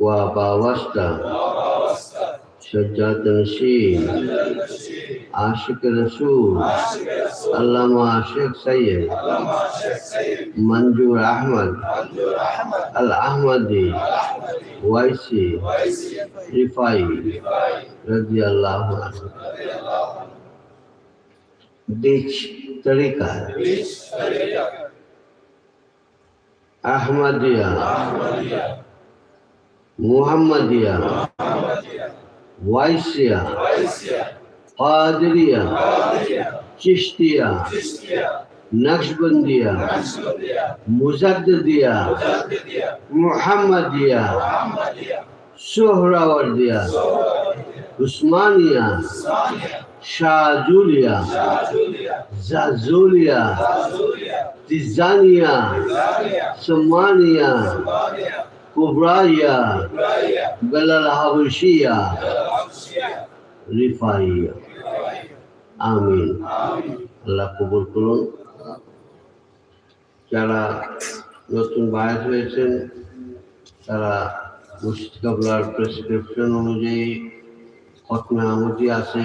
واباوستا سجاد نشین عاشق رسول علامہ عاشق سید منظور احمد الاحمدی ویسی رفائی رضی اللہ عنہ بیچ طریقہ احمدیہ মুহাম্মদিয়া ওয়াইসিয়া কাদরিয়া চিশতিয়া নকশবন্দিয়া মুজাদ্দিদিয়া মুহাম্মদিয়া সোহরাওয়ার্দিয়া উসমানিয়া শাহজুলিয়া জাজুলিয়া তিজানিয়া সোমানিয়া কুবরাইয়া বেলাল হাবশিয়া রিফাইয়া আমিন আল্লাহ কবুল করুন। যারা নতুন বায়াত হয়েছেন তারা মুর্শিদ কাবলার প্রেসক্রিপশন অনুযায়ী খতমে আমদি আছে।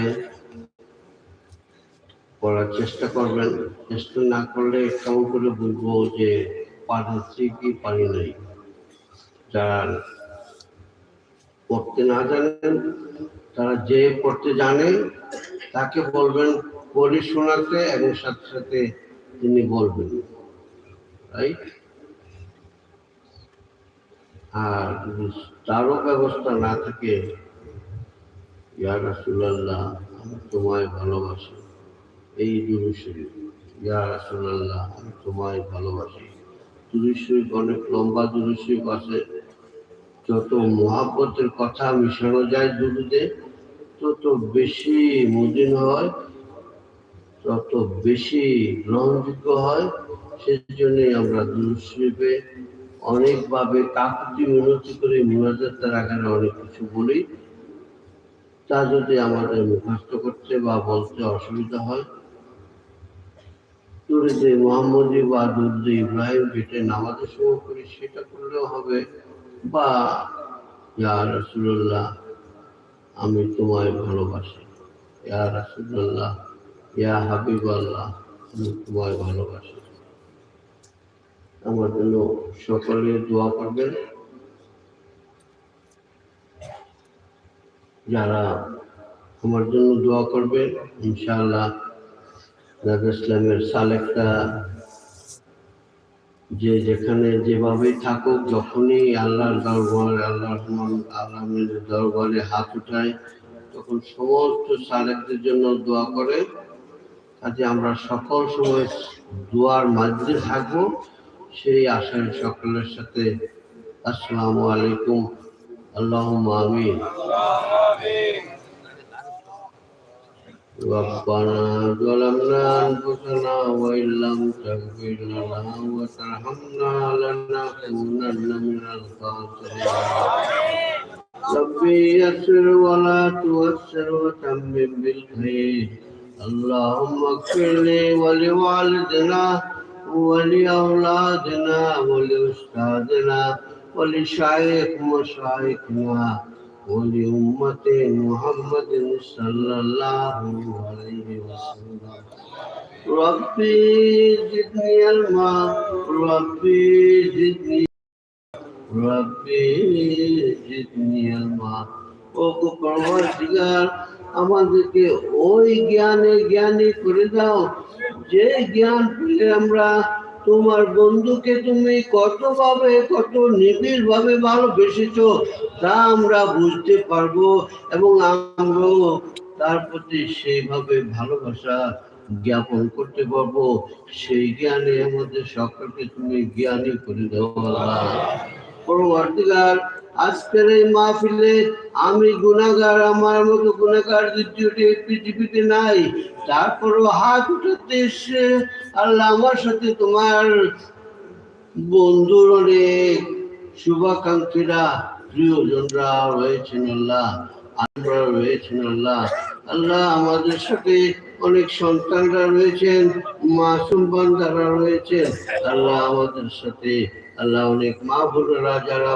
পড়ার চেষ্টা করবেন। চেষ্টা না করলে কেমন করে বলব যে পারছি কি পারি নাই? যারা পড়তে না জানেন, তারা যে পড়তে জানে, তাকে বলবেন, পড়ে শোনাতে এবং সাথে সাথে তিনি বলবেন। রাইট আর তারও ব্যবস্থা না থাকে, ইয়া রাসুলাল্লাহ, আমি তোমায় ভালোবাসি। এই দুরুশরীফ, ইয়া রাসুলাল্লাহ, আমি তোমায় ভালোবাসি। দুরুশরীফ অনেক লম্বা দুরুশরীফ আছে যত মহাব্বতের কথা মিশানো যায় দুরুদে, তত বেশি মদিন হয়, তত বেশি গ্রহণযোগ্য হয়। সেজন্যই আমরা দুরুশরীফে অনেকভাবে কাকুতি মিনতি করে মুনাজাতের আকারে অনেক কিছু বলি। তা যদি আমাদের মুখস্থ করতে বা বলতে অসুবিধা হয় বা ইব্রাহিম করি, সেটা করলেও হবে। বা, ইয়া আমি তোমায় ভালোবাসি। ইয়া ইয়া হাবিব আল্লাহ আমি তোমায় ভালোবাসি। আমার জন্য সকলে দোয়া করবেন। যারা আমার জন্য দোয়া করবেন, ইনশাআল্লাহ দাদা ইসলামের সালেকটা যে যেখানে যেভাবে থাকুক, যখনই আল্লাহর দরবার আল্লাহ আল্লাহের দরবারে হাত উঠায়, তখন সমস্ত সালেকদের জন্য দোয়া করে। কাজে আমরা সকল সময় দোয়ার মাঝে থাকব। সেই আশায় সকলের সাথে আসসালামু আলাইকুম। আল্লাহ আমিন ربنا ظلمنا أنفسنا وإن لم تغفر لنا وترحمنا لنكونن من الخاسرين ربي يسر ولا توسر وتمم بالخير اللهم اغفر لي ولوالدنا ولأولادنا ولأستاذنا ولشيخ مشايخنا बोली उम्मत मोहम्मद रब्बी जितनी अलमा रब्बी जितनी रब्बी আমাদেরকে ওই জ্ঞানে জ্ঞানী করে দাও। যে জ্ঞান পেলে আমরা তোমার বন্ধুকে তুমি কতভাবে কত নিবিড় ভাবে ভালোবেসেছ, তা আমরা বুঝতে পারব এবং আমরাও তার প্রতি সেইভাবে ভালোবাসা জ্ঞাপন করতে পারব। সেই জ্ঞানে আমাদের সকলকে তুমি জ্ঞানী করে দেওয়া পরবর্তীকার আজকের এই মাহফিলে আমি গুণাগার, আমার মতো গুণাগার দ্বিতীয়টি পৃথিবীতে নাই, তারপরও হাত উঠাতে এসে আল্লাহ আমার সাথে তোমার বন্ধুর অনেক শুভাকাঙ্ক্ষীরা, প্রিয়জনরা রয়েছেন আল্লাহ, আমরা রয়েছেন আল্লাহ। আল্লাহ আমাদের সাথে অনেক সন্তানরা রয়েছেন, মাসুম বান্দারা রয়েছেন। আল্লাহ আমাদের সাথে, আল্লাহ অনেক মা বোনেরা যারা